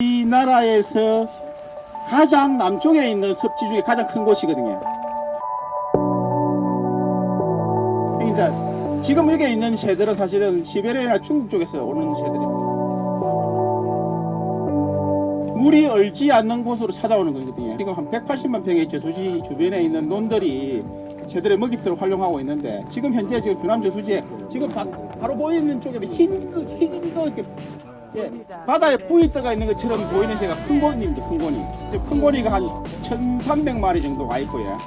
이 나라에서 가장 남쪽에 있는 섭지 중에 가장 큰 곳이거든요. 그러니까 지금 여기 있는 새들은 사실은 시베리아나 중국 쪽에서 오는 새들입니다. 물이 얼지 않는 곳으로 찾아오는 거거든요. 지금 한 180만 평의 저수지 주변에 있는 논들이 새들의 먹이터로 활용하고 있는데 지금 현재 지금 주남 저수지에 지금 바, 바로 보이는 쪽에 흰, 거- 흰 거, 이렇게 예, 바다에 뿌이 떠가 있는 것처럼 보이는 새가 큰곤입니다. 큰곤이. 큰곤이가 한 1,300마리 정도 와 있고요.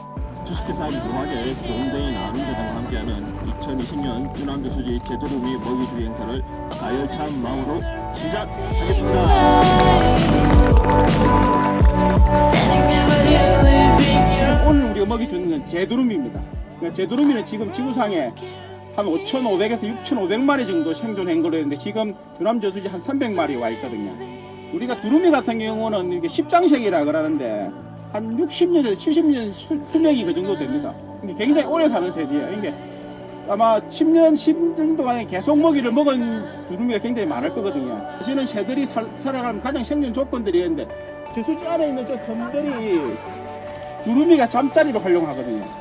주식회사 유동하게 좋은데이 나눔재단과 함께하는 2020년 유남교 수지 제도루미 먹이주기 행사를 가열찬 마음으로 시작하겠습니다. 오늘 우리가 먹이 주는 건 제두루미입니다. 그러니까 제두루미는 지금 지구상에 한 5,500에서 6,500마리 정도 생존한 걸로 했는데 지금 주남 저수지 한 300마리 와 있거든요. 우리가 두루미 같은 경우는 이게 십장생이라 그러는데 한 60년에서 70년 수, 수명이 그 정도 됩니다. 굉장히 오래 사는 새지예요. 이게 아마 10년, 10년 동안에 계속 먹이를 먹은 두루미가 굉장히 많을 거거든요. 사실은 새들이 살, 살아가는 가장 생존 조건들이 있는데 저수지 안에 있는 저 섬들이 두루미가 잠자리로 활용하거든요.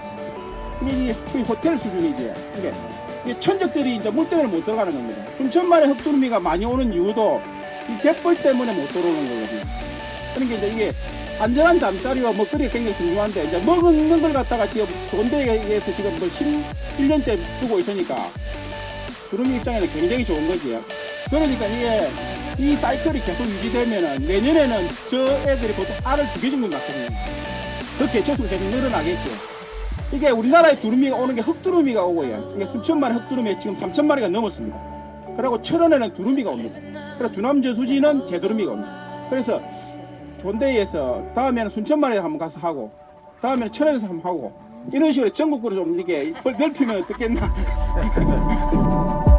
이게 거의 호텔 수준이지. 이게, 천적들이 이제 물 때문에 못 들어가는 겁니다. 순천만의 흑두루미가 많이 오는 이유도 이 갯벌 때문에 못 들어오는 거거든요. 그러니까 이제 이게 안전한 잠자리와 먹거리가 굉장히 중요한데 이제 먹는 걸 갖다가 지금 좋은 데에서 지금 뭐 11년째 주고 있으니까 두루미 입장에는 굉장히 좋은 거지요. 그러니까 이게 이 사이클이 계속 유지되면은 내년에는 저 애들이 보통 알을 두개 정도 낳거든요. 그 개체수가 계속 늘어나겠죠. 이게 우리나라에 두루미가 오는 게 흑두루미가 오고요. 이게 수천 마리 흑두루미 지금 3천 마리가 넘었습니다. 그리고 철원에는 두루미가 옵니다. 그리고 주남 저수지는 제두루미가 옵니다. 그래서 존대에서 다음에는 순천 마리에 한번 가서 하고 다음에는 철원에서 한번 하고 이런 식으로 전국으로 좀 이렇게 넓히면 어떻겠나.